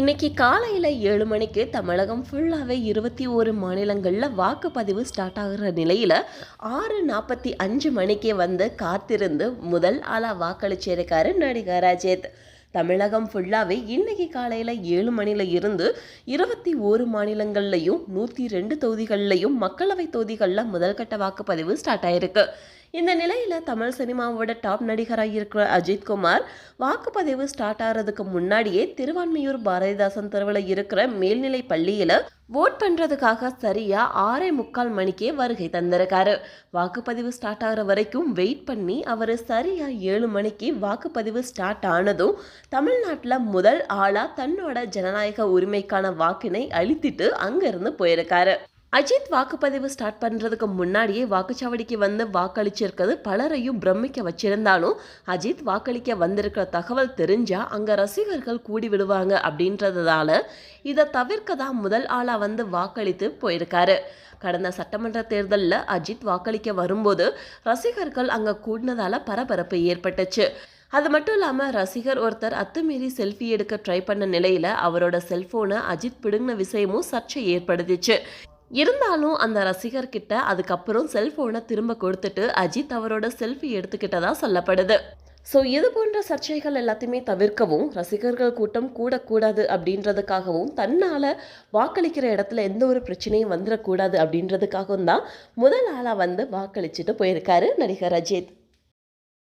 இன்னைக்கு காலையில் ஏழு மணிக்கு தமிழகம் ஃபுல்லாகவே இருபத்தி ஒரு மாநிலங்களில் வாக்குப்பதிவு ஸ்டார்ட் ஆகிற நிலையில் ஆறு நாற்பத்தி அஞ்சு மணிக்கே வந்து காத்திருந்து முதல் ஆளாக வாக்களிச்சிருக்காரு நடிகர் அஜித். தமிழகம் ஃபுல்லாகவே இன்னைக்கு காலையில் ஏழு மணியில் இருந்து இருபத்தி ஓரு மாநிலங்கள்லையும் நூற்றி ரெண்டு தொகுதிகள்லையும் மக்களவை தொகுதிகளில் முதல்கட்ட வாக்குப்பதிவு ஸ்டார்ட் ஆயிருக்கு. இந்த நிலையில் தமிழ் சினிமாவோட டாப் நடிகராக இருக்கிற அஜித்குமார் வாக்குப்பதிவு ஸ்டார்ட் ஆகிறதுக்கு முன்னாடியே திருவான்மையூர் பாரதிதாசன் தெருவில் இருக்கிற மேல்நிலை பள்ளியில் ஓட் பண்ணுறதுக்காக சரியாக ஆறே முக்கால் மணிக்கே வருகை தந்திருக்காரு. வாக்குப்பதிவு ஸ்டார்ட் ஆகிற வரைக்கும் வெயிட் பண்ணி அவர் சரியாக ஏழு மணிக்கு வாக்குப்பதிவு ஸ்டார்ட் ஆனதும் தமிழ்நாட்டில் முதல் ஆளாக தன்னோட ஜனநாயக உரிமைக்கான வாக்கினை அளித்துட்டு அங்கேருந்து போயிருக்காரு. அஜித் வாக்குப்பதிவு ஸ்டார்ட் பண்ணுறதுக்கு முன்னாடியே வாக்குச்சாவடிக்கு வந்து வாக்களிச்சிருக்கிறது பலரையும் பிரமிக்க வச்சிருந்தாலும் அஜித் வாக்களிக்க வந்திருக்கிற தகவல் தெரிஞ்சால் அங்கே ரசிகர்கள் கூடி விடுவாங்க அப்படின்றதால இதை தவிர்க்க தான் முதல் ஆளாக வந்து வாக்களித்து போயிருக்காரு. கடந்த சட்டமன்ற தேர்தலில் அஜித் வாக்களிக்க வரும்போது ரசிகர்கள் அங்கே கூடினதால பரபரப்பு ஏற்பட்டுச்சு. அது மட்டும் இல்லாமல் ரசிகர் ஒருத்தர் அத்துமீறி செல்ஃபி எடுக்க ட்ரை பண்ண நிலையில் அவரோட செல்ஃபோனை அஜித் பிடுங்கின விஷயமும் சர்ச்சை ஏற்படுத்திச்சு. இருந்தாலும் அந்த ரசிகர்கிட்ட அதுக்கப்புறம் செல்ஃபோனை திரும்ப கொடுத்துட்டு அஜித் அவரோட செல்ஃபி எடுத்துக்கிட்டதா சொல்லப்படுது. ஸோ இது போன்ற சர்ச்சைகள் எல்லாத்தையுமே தவிர்க்கவும் ரசிகர்கள் கூட்டம் கூடக்கூடாது அப்படின்றதுக்காகவும் தன்னால் வாக்களிக்கிற இடத்துல எந்த ஒரு பிரச்சனையும் வந்துடக்கூடாது அப்படின்றதுக்காகவும் தான் முதல் ஆளாக வந்து வாக்களிச்சுட்டு போயிருக்காரு நடிகர் அஜித்.